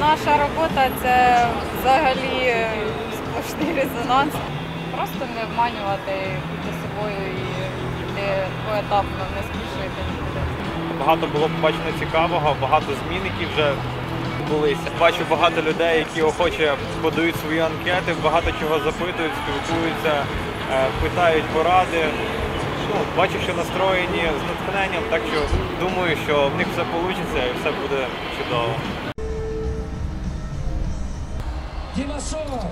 Наша робота це взагалі сплошний резонанс. Просто не обманювати, бути поетапно, не спішити нікуди. Багато було побачено цікавого, багато змін, які вже відбулися. Бачу багато людей, які охоче подають свої анкети, багато чого запитують, спілкуються, е, питають поради. Ну, бачу, що настроєні з натхненням, так що думаю, що в них все вийде і все буде чудово. Дімашов,